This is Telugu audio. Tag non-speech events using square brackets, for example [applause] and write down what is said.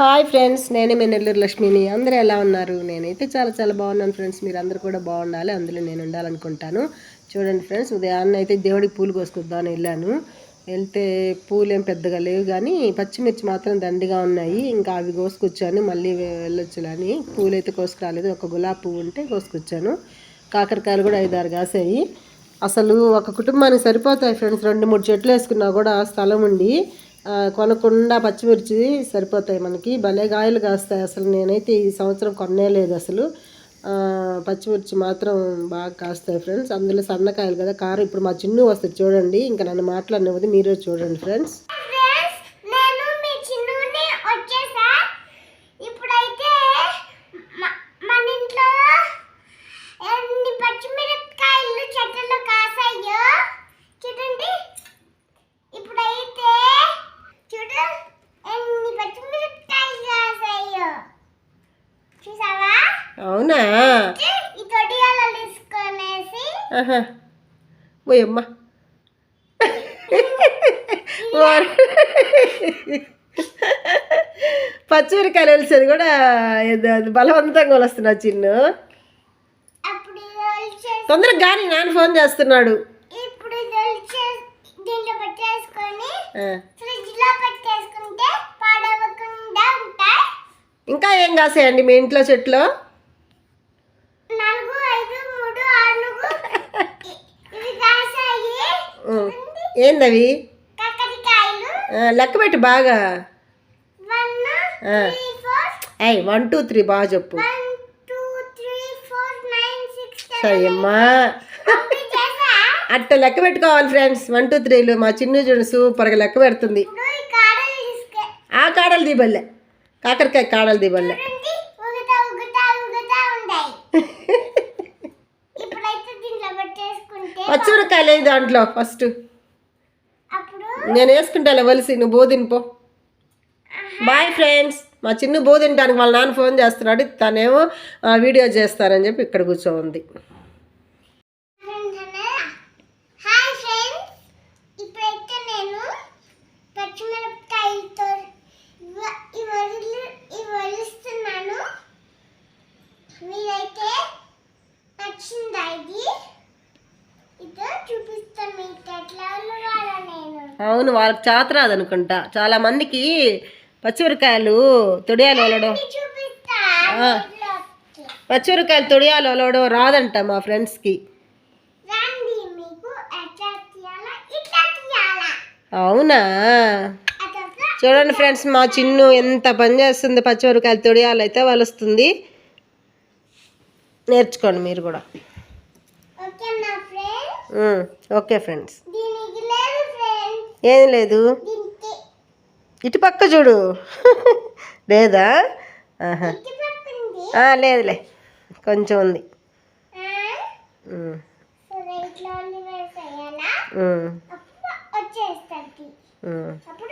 హాయ్ ఫ్రెండ్స్ నేనే మీ నెల్లూరు లక్ష్మిని. అందరూ ఎలా ఉన్నారు? నేనైతే చాలా చాలా బాగున్నాను ఫ్రెండ్స్. మీరు అందరూ కూడా బాగుండాలి. అందులో నేను ఉండాలనుకుంటాను. చూడండి ఫ్రెండ్స్ ఉదయాన్నే అయితే దేవుడికి పూలు కోసుకొద్దామని వెళ్ళాను. వెళ్తే పూలు ఏం పెద్దగా లేవు కానీ పచ్చిమిర్చి మాత్రం దండిగా ఉన్నాయి. ఇంకా అవి కోసుకొచ్చాను. మళ్ళీ వెళ్ళొచ్చులని పూలు అయితే కోసుకురాలేదు. ఒక గులాబీ పువ్వు ఉంటే కోసుకొచ్చాను. కాకరకాయలు కూడా ఐదారు కాసాయి. అసలు ఒక కుటుంబానికి సరిపోతాయి ఫ్రెండ్స్. రెండు మూడు చెట్లు వేసుకున్నా కూడా స్థలం ఉండి కొనకుండా పచ్చిమిర్చి సరిపోతాయి మనకి. భలే కాయలు కాస్తాయి అసలు. నేనైతే ఈ సంవత్సరం కొన్నే లేదు అసలు. పచ్చిమిర్చి మాత్రం బాగా కాస్తాయి ఫ్రెండ్స్. అందులో సన్నకాయలు కదా కారం. ఇప్పుడు మా చిన్ను వస్తుంది చూడండి. ఇంకా నన్ను మాట్లాడినది మీరే చూడండి ఫ్రెండ్స్ నేను మీ చిన్నుని వచ్చేసా ఇప్పుడైతే మ- మన ఇంట్లో ఎన్ని పచ్చిమిరపకాయలు చెట్టులో కాసాయో చూడండి ఇప్పుడైతే చూడు ఎన్ని పచ్చిమిరపకాయలు కాసాయో చూసావా అవునా ఈ తొడియాలో తీసుకొనేసి ఆహా ఓయమ్మ వారు- పచ్చిమిరకాయలు వెలిసేది కూడా బలవంతంగా వస్తున్నా చిన్ను. తొందరగా కానీ నాన్న ఫోన్ చేస్తున్నాడు. ఇంకా ఏం కాసాయండి మీ ఇంట్లో చెట్లు? ఏందవి? లెక్క పెట్టి బాగా. అయ్ వన్ టూ త్రీ బాగా చెప్పు. కంప్లీట్ చేసా? అట్ట లెక్క పెట్టుకోవాలి ఫ్రెండ్స్ వన్ టూ త్రీలు మా చిన్న చూడు సూపర్గా లెక్క పెడుతుంది. ఆ కాడలు దీబల్లే. కాకరకాయ కాడలు దీబల్లే. పచ్చిమిరకాయలు వేయి దాంట్లో ఫస్ట్. నేను వేసుకుంటాలే వలిసి నువ్వు బోధినిపో బాయ్ ఫ్రెండ్స్ మా చిన్న బోధింటానికి వాళ్ళ నాన్న ఫోన్ చేస్తున్నాడు తనేమో వీడియో చేస్తారని చెప్పి ఇక్కడ కూర్చోంది అవును వాళ్ళకి చేత రాదనుకుంటా. చాలా మందికి పచ్చిమిరకాయలు తొడియాలు వలడం. వీడియోకి. పచ్చిమిరకాయలు తొడియాలు వలడం రాదంట మా ఫ్రెండ్స్కి. అవునా? చూడండి ఫ్రెండ్స్ మా చిన్ను ఎంత పని చేస్తుంది పచ్చిమిరకాయలు తొడియాలు అయితే వలుస్తుంది. నేర్చుకోండి మీరు కూడా. Okay friends. ఏం లేదు. దీనికి ఇటు పక్క చూడు. [laughs] లేదా? లేదులే. కొంచెం ఉంది. అప్పుడు